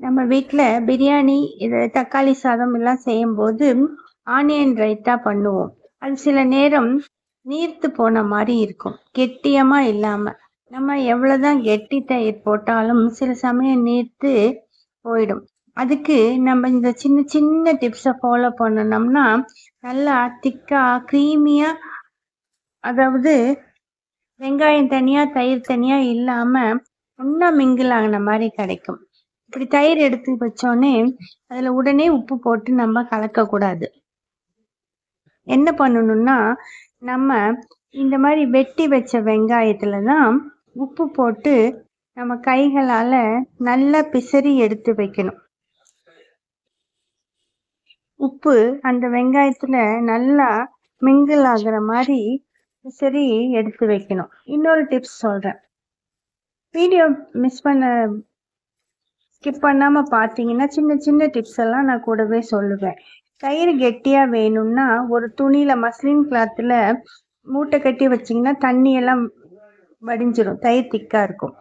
நம்ம வீட்டில் பிரியாணி இது தக்காளி சாதம் எல்லாம் செய்யும்போது ஆனியன் ரைத்தா பண்ணுவோம். அது சில நேரம் நீர்த்து போன மாதிரி இருக்கும். கெட்டியமா இல்லாமல் நம்ம எவ்வளோதான் கெட்டி தயிர் போட்டாலும் சில சமயம் நீர்த்து போயிடும். அதுக்கு நம்ம இந்த சின்ன சின்ன டிப்ஸை ஃபாலோ பண்ணணும்னா நல்லா திக்கா க்ரீமியா அதாவது வெங்காயம் தனியாக தயிர் தனியாக இல்லாமல் ஒன்றா மிங்கிள் ஆகின மாதிரி கிடைக்கும். இப்படி தயிர் எடுத்து வச்சோடனே அதுல உடனே உப்பு போட்டு நம்ம கலக்க கூடாது என்ன பண்ணணும்னா நம்ம இந்த மாதிரி வெட்டி வச்ச வெங்காயத்துல தான் உப்பு போட்டு நம்ம கைகளால நல்லா பிசறி எடுத்து வைக்கணும். உப்பு அந்த வெங்காயத்துல நல்லா மிங்கிள் ஆகுற மாதிரி பிசறி எடுத்து வைக்கணும். இன்னொரு டிப்ஸ் சொல்றேன். வீடியோ மிஸ் பண்ண ஸ்கிப் பண்ணாமல் பார்த்தீங்கன்னா சின்ன சின்ன டிப்ஸ் எல்லாம் நான் கூடவே சொல்லுவேன். தயிர் கெட்டியாக வேணும்னா ஒரு துணியில் மஸ்லின் கிளாத்தில் மூட்டை கட்டி வச்சிங்கன்னா தண்ணியெல்லாம் வடிஞ்சிரும். தயிர் திக்காக இருக்கும்.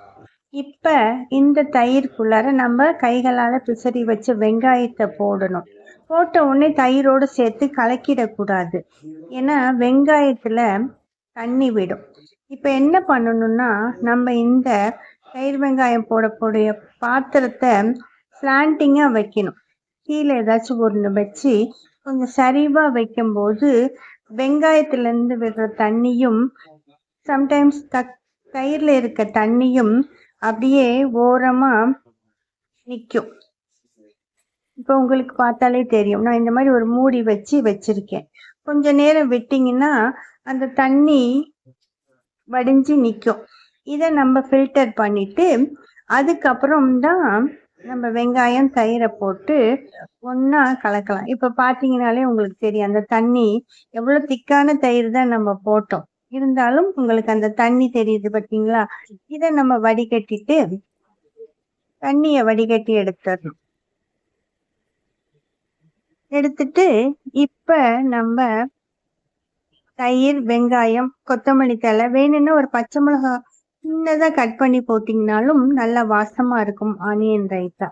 இப்போ இந்த தயிர்க்குள்ளார நம்ம கைகளால் பிசறி வச்ச வெங்காயத்தை போடணும். போட்ட உடனே தயிரோடு சேர்த்து கலக்கிடக்கூடாது. ஏன்னா வெங்காயத்தில் தண்ணி விடும். இப்போ என்ன பண்ணணும்னா நம்ம இந்த தயிர் வெங்காயம் போடக்கூடிய பாத்திரத்தை ஸ்லாண்டிங்காக வைக்கணும். கீழே ஏதாச்சும் ஒன்று வச்சு கொஞ்சம் சரிவா வைக்கும்போது வெங்காயத்துல இருந்து விடுற தண்ணியும் சம்டைம்ஸ் த தயிர்ல இருக்க தண்ணியும் அப்படியே ஓரமா நிற்கும் இப்போ உங்களுக்கு பார்த்தாலே தெரியும். நான் இந்த மாதிரி ஒரு மூடி வச்சு வச்சிருக்கேன். கொஞ்ச நேரம் விட்டிங்கன்னா அந்த தண்ணி வடிஞ்சு நிற்கும் இதை நம்ம ஃபில்டர் பண்ணிட்டு அதுக்கப்புறம் தான் நம்ம வெங்காயம் தயிரை போட்டு ஒன்றா கலக்கலாம். இப்போ பார்த்தீங்கனாலே உங்களுக்கு தெரியும் அந்த தண்ணி எவ்வளோ திக்கான தயிர் தான் நம்ம போட்டோம். இருந்தாலும் உங்களுக்கு அந்த தண்ணி தெரியுது பார்த்தீங்களா இதை நம்ம வடிகட்டிட்டு தண்ணியை வடிகட்டி எடுத்துடணும். எடுத்துட்டு இப்போ நம்ம தயிர் வெங்காயம் கொத்தமல்லி தலை வேணும்னா ஒரு பச்சை மிளகாய் சின்னதா கட் பண்ணி போட்டீங்கனாலும் நல்லா வாசமா இருக்கும் ஆனியன் ரைத்தா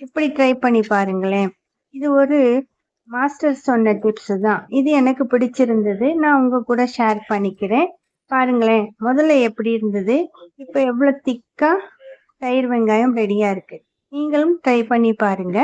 இப்படி ட்ரை பண்ணி பாருங்களேன். இது ஒரு மாஸ்டர் சொன்ன டிப்ஸ் தான். இது எனக்கு பிடிச்சிருந்தது. நான் உங்க கூட ஷேர் பண்ணிக்கிறேன். பாருங்களேன் முதல்ல எப்படி இருந்தது? இப்போ எவ்வளோ திக்கா தயிர் வெங்காயம் ரெடியா இருக்கு. நீங்களும் ட்ரை பண்ணி பாருங்க.